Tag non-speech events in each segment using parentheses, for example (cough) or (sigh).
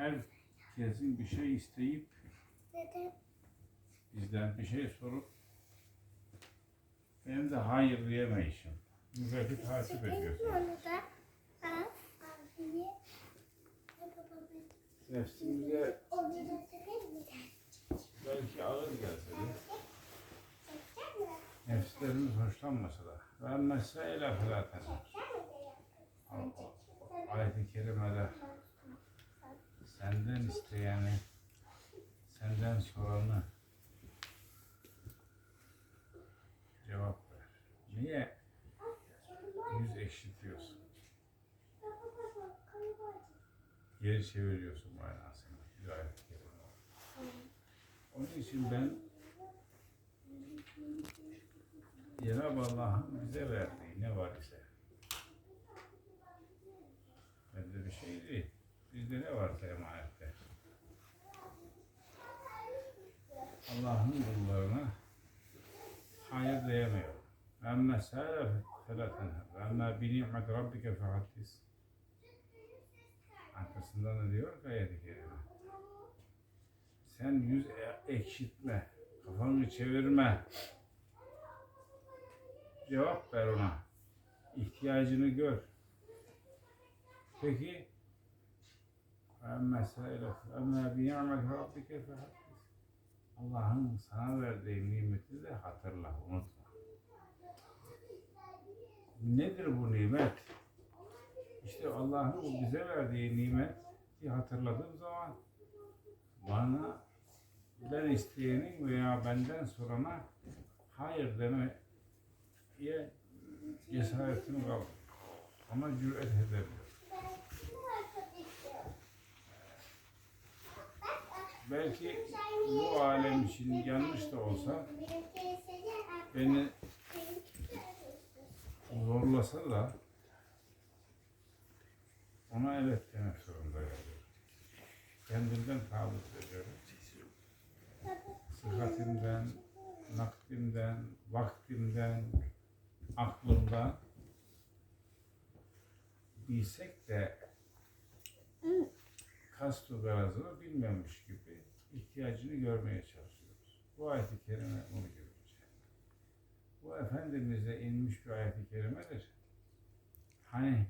herkesin bir şey isteyip bizden bir şey sorup benim de hayır diyemeyişim. Müfetti takip ediyorsun. Nefsimize belki ağır gelse de Çekecek mi? nefslerimiz hoşlanmasa da mesele felaten. Çekecek mi? Ayet-i kerimede senden isteyeni, senden soranı cevap ver. Niye yüz ekşitiyorsun? Geri çeviriyorsun manasını. Onun için ben Cenab-ı Allah'ın bize verdiği ne var ise bende bir şey değil. Ne emanette. Allah'ın kullarına hayır diyemiyor. Emme sâle felâ tenher. Emme bi ni'met rabbike fehaddis. Arkasından da diyor ki ayet-i kerime. Sen yüz ekşitme, kafanı çevirme. Cevap ver ona. İhtiyacını gör. Peki ama bi ni'met rabbike fehaddis. Allah'ın sana verdiği nimeti de hatırla, unutma. Nedir bu nimet? İşte Allah'ın bize verdiği nimeti hatırladığım zaman bana ben isteyenin veya benden sorana hayır demeye cesaretim kaldı. Ama cüret edemiyorum. Belki bu alem için yanlış da olsa beni zorlasa da ona evet demek zorunda kalıyorum. Kendimden taviz veriyorum. Sıhhatimden, nakdimden, vaktimden, aklımdan bilsek de kastu garazını bilmemiş gibi ihtiyacını görmeye çalışıyoruz. Bu ayet-i kerime bunu görüyoruz. Bu Efendimiz'e inmiş bir ayet-i kerimedir. Hani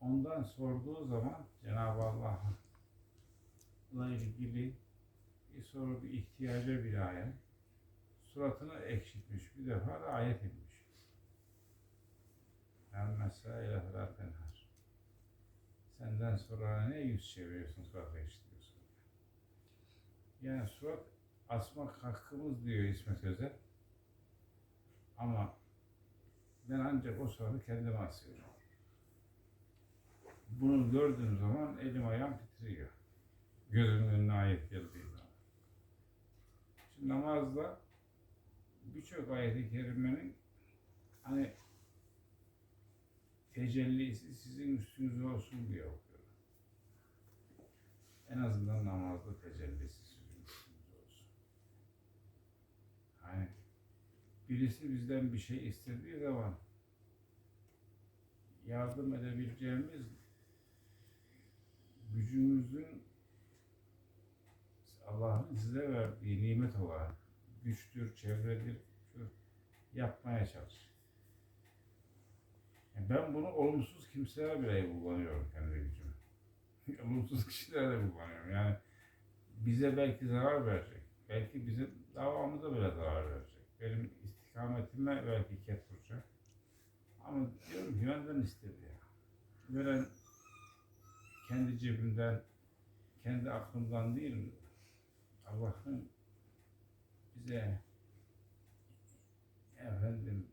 ondan sorduğu zaman Cenab-ı Allah'la ilgili bir soru, bir ihtiyaca binaen suratını ekşitmiş. Bir defa da ayet inmiş. Ben mesela felâ tenhar. Senden sonra ne yüz çeviriyorsun, surat ekşitiyorsun. Yani surat asmak hakkımız diyor İsmet Özel. Ama ben ancak o suratı kendime asıyorum. Bunu gördüğüm zaman elim ayağım titriyor. Gözümün önüne ayet geldiği zaman. Şimdi namazda birçok ayet-i kerimenin hani tecellisi sizin üstünüze olsun diye okuyorum. En azından namazda tecellisi sizin üstünüze olsun. Hani birisi bizden bir şey istediği zaman yardım edebileceğimiz gücümüzün Allah'ın size verdiği nimet olarak güçtür, çevredir, yapmaya çalış. Yani ben bunu olumsuz kimselere bile kullanıyorum kendi gücümü. (laughs) olumsuz kişilere de kullanıyorum. Yani bize belki zarar verecek. Belki bizim davamıza bile zarar verecek. Benim istikametime belki ket vuracak. Ama diyorum ki benden istedi ya. Veren kendi cebimden, kendi aklımdan değil, Allah'ın bize efendim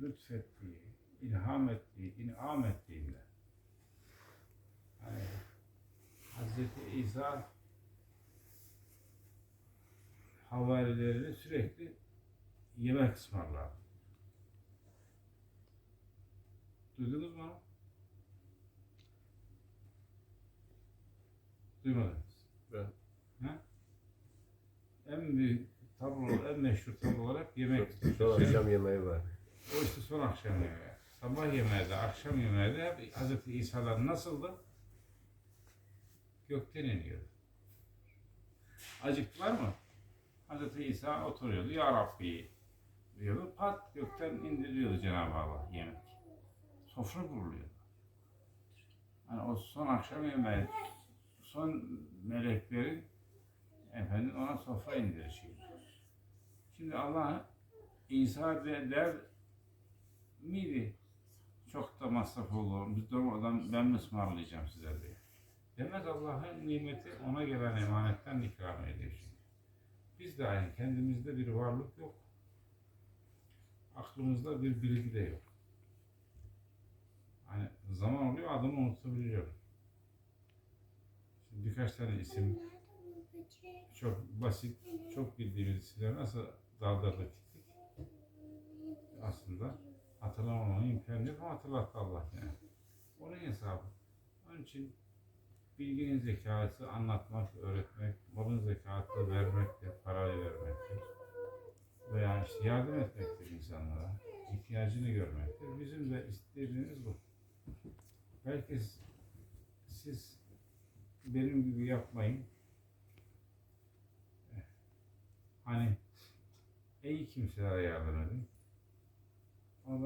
lütfettiği, ilham ettiği, inam ettiğinde yani Hz. İsa havarilerine sürekli yemek ısmarlar. Duydunuz mu? Duymadınız. Ben. Ha? En büyük tablo, en meşhur tablolar hep yemek. Son akşam yemeği var. O işte son akşam yemeği. Sabah yemeği de, akşam yemeği de hep Hz. İsa'dan nasıldı? Gökten iniyordu. Acıktılar mı? Hazreti İsa oturuyordu. Ya Rabbi diyordu. Pat gökten indiriyordu Cenab-ı Allah yemek. Sofra kuruluyordu. Hani o son akşam yemeği, son meleklerin efendim ona sofra indirişiydi. Şimdi Allah İsa de, der miydi? Da masraf olur. Biz de oradan ben mi ısmarlayacağım size diye. Demez Allah'ın nimeti ona gelen emanetten ikram ediyor şimdi. Biz de aynı. Kendimizde bir varlık yok. Aklımızda bir bilgi de yok. Hani zaman oluyor adımı unutabiliyorum. Şimdi birkaç tane isim çok basit, çok bildiğimiz isimleri nasıl daldırdık gittik. Aslında hatırlamamanın imkanı yok ama hatırlattı Allah yani. Onun hesabı. Onun için bilginin zekası anlatmak, öğretmek, malın zekatı vermektir, parayı vermektir. Veya işte yardım etmektir insanlara. ihtiyacını görmektir. Bizim de istediğimiz bu. Belki siz benim gibi yapmayın. Hani iyi kimselere yardım edin.